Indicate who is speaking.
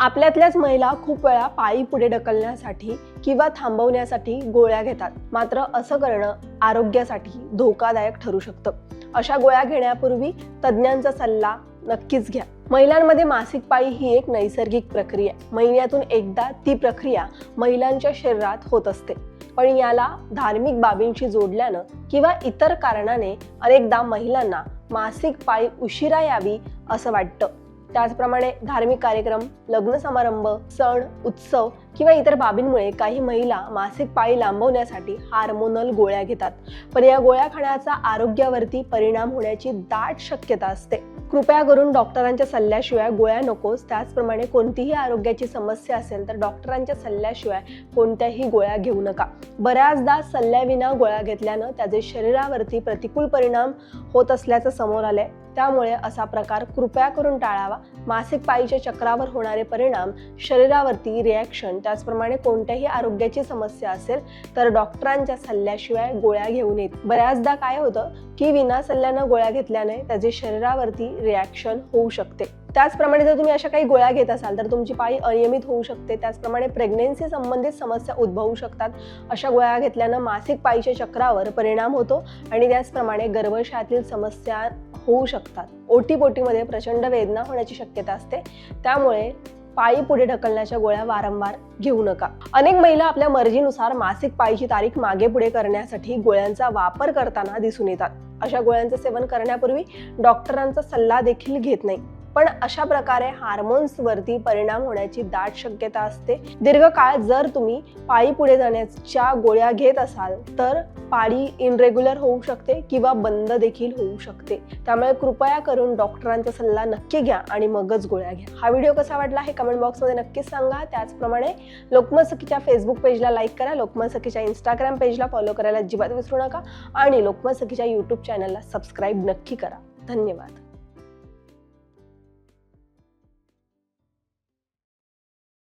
Speaker 1: आपल्यातल्याच महिला खूप वेळा पायी पुढे ढकलण्यासाठी किंवा थांबवण्यासाठी गोळ्या घेतात. मात्र असं करणं आरोग्यासाठी धोकादायक ठरू शकतं. अशा गोळ्या घेण्यापूर्वी तज्ज्ञांचा सल्ला नक्कीच घ्या. महिलांमध्ये मासिक पाळी ही एक नैसर्गिक प्रक्रिया आहे. महिन्यातून एकदा ती प्रक्रिया महिलांच्या शरीरात होत असते. पण याला धार्मिक बाबींशी जोडल्यानं किंवा इतर कारणाने अनेकदा महिलांना मासिक पाळी उशिरा यावी असं वाटतं. त्याचप्रमाणे धार्मिक कार्यक्रम लग्न समारंभ सण उत्सव किंवा इतर बाबींमुळे काही महिला मासिक पाळी लांबवण्यासाठी हार्मोनल गोळ्या घेतात. पण या गोळ्या खाण्याचा आरोग्यावरती परिणाम होण्याची दाट शक्यता असते. कृपया करून डॉक्टरांच्या सल्ल्याशिवाय गोळ्या नकोस. त्याचप्रमाणे कोणतीही आरोग्याची समस्या असेल तर डॉक्टरांच्या सल्ल्याशिवाय कोणत्याही गोळ्या घेऊ नका. बऱ्याचदा सल्ल्याविना गोळ्या घेतल्यानं त्याचे शरीरावरती प्रतिकूल परिणाम होत असल्याचं समोर आलंय. त्यामुळे असा प्रकार कृपया करून टाळावा. मासिक पाळीच्या चक्रावर होणारे परिणाम शरीरावरती रिॲक्शन त्याचप्रमाणे कोणत्याही आरोग्याची समस्या असेल तर डॉक्टरांच्या सल्ल्याशिवाय गोळ्या घेऊन येत बऱ्याचदा काय होतं की विना सल्ल्यानं गोळ्या घेतल्याने त्याचे शरीरावरती रिॲक्शन होऊ शकते. त्याचप्रमाणे जर तुम्ही अशा काही गोळ्या घेत असाल तर तुमची पाळी अनियमित होऊ शकते. त्याचप्रमाणे प्रेग्नेन्सी संबंधित समस्या उद्भवू शकतात. अशा गोळ्या घेतल्यानं मासिक पाळीच्या चक्रावर परिणाम होतो आणि त्याचप्रमाणे गर्भाशयातील समस्या होऊ शकतात. ओटीपोटीमध्ये प्रचंड वेदना होण्याची शक्यता असते. त्यामुळे पायी पुढे ढकलण्याच्या गोळ्या वारंवार घेऊ नका. अनेक महिला आपल्या मर्जीनुसार मासिक पाळीची तारीख मागे पुढे करण्यासाठी गोळ्यांचा वापर करताना दिसून येतात. अशा गोळ्यांचे सेवन करण्यापूर्वी डॉक्टरांचा सल्ला देखील घेत नाही. पण अशा प्रकारे हार्मोन्सवरती परिणाम होण्याची दाट शक्यता असते. दीर्घकाळ जर तुम्ही पाळी पुढे जाण्याच्या गोळ्या घेत असाल तर पाळी इनरेग्युलर होऊ शकते किंवा बंद देखील होऊ शकते. त्यामुळे कृपया करून डॉक्टरांचा सल्ला नक्की घ्या आणि मगच गोळ्या घ्या. हा व्हिडिओ कसा वाटला हे कमेंट बॉक्समध्ये नक्कीच सांगा. त्याचप्रमाणे लोकमत सखीच्या फेसबुक पेजला लाईक करा. लोकमत सखीच्या इंस्टाग्राम पेजला फॉलो करायला अजिबात विसरू नका. आणि लोकमत सखीच्या यूट्यूब चॅनलला सबस्क्राईब नक्की करा. धन्यवाद.